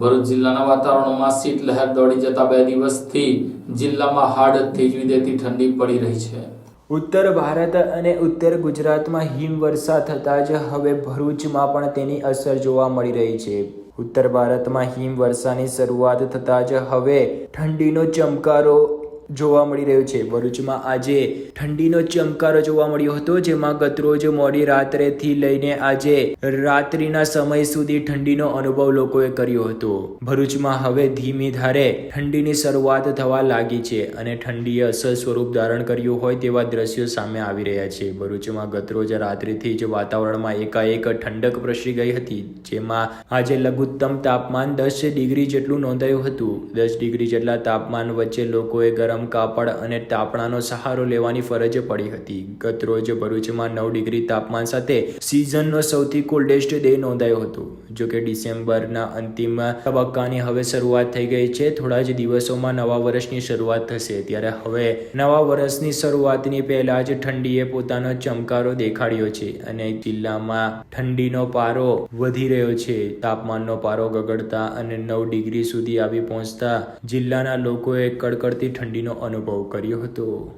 ભરૂચ જિલ્લાના વાતાવરણમાં શીતલહેર દોડી જતા બે દિવસથી જિલ્લામાં હાડ થીજવી દેતી ઠંડી પડી રહી છે. ઉત્તર ભારત અને ઉત્તર ગુજરાતમાં હિમવર્ષા થતાં જ હવે ભરૂચમાં પણ તેની અસર જોવા મળી રહી છે. ઉત્તર ભારતમાં હિમવર્ષાની શરૂઆત થતાં જ હવે ઠંડીનો ચમકારો જોવા મળી રહ્યો છે. ભરૂચમાં આજે ઠંડીનો ચમકારો જોવા મળ્યો હતો, જેમાં ગતરોજ મોડી રાત્રેથી લઈને આજે રાત્રિના સમય સુધી ઠંડીનો અનુભવ લોકોએ કર્યો હતો. ભરૂચમાં હવે ધીમી ધારે ઠંડીની શરૂઆત થવા લાગી છે અને ઠંડીએ અસર સ્વરૂપ ધારણ કર્યું હોય તેવા દ્રશ્યો સામે આવી રહ્યા છે. ભરૂચમાં ગતરોજ રાત્રિથી જ વાતાવરણમાં એકાએક ઠંડક પ્રસરી ગઈ હતી, જેમાં આજે લઘુત્તમ તાપમાન દસ ડિગ્રી જેટલું નોંધાયું હતું. દસ ડિગ્રી જેટલા તાપમાન વચ્ચે લોકોએ ગરમ કાપડ અને તાપણાનો સહારો લેવાની ફરજ પડી હતી. ગતરોજ ભરૂચમાં નવ ડિગ્રી તાપમાન સાથે સિઝનનો સૌથી કોલ્ડેસ્ટ ડે નોંધાયો હતો. જો કે ડિસેમ્બરના અંતિમ તબક્કાની હવે શરૂઆત થઈ ગઈ છે. થોડા જ દિવસોમાં નવા વર્ષની શરૂઆત થશે. ત્યારે હવે નવા વર્ષની શરૂઆતની પહેલા જ ઠંડીએ પોતાનો ચમકારો દેખાડ્યો છે અને જિલ્લામાં ઠંડીનો પારો વધી રહ્યો છે. તાપમાનનો પારો ગગડતા અને નવ ડિગ્રી સુધી આવી પહોંચતા જિલ્લાના લોકોએ કડકડતી ઠંડીનો અનુભવ કર્યો હતો.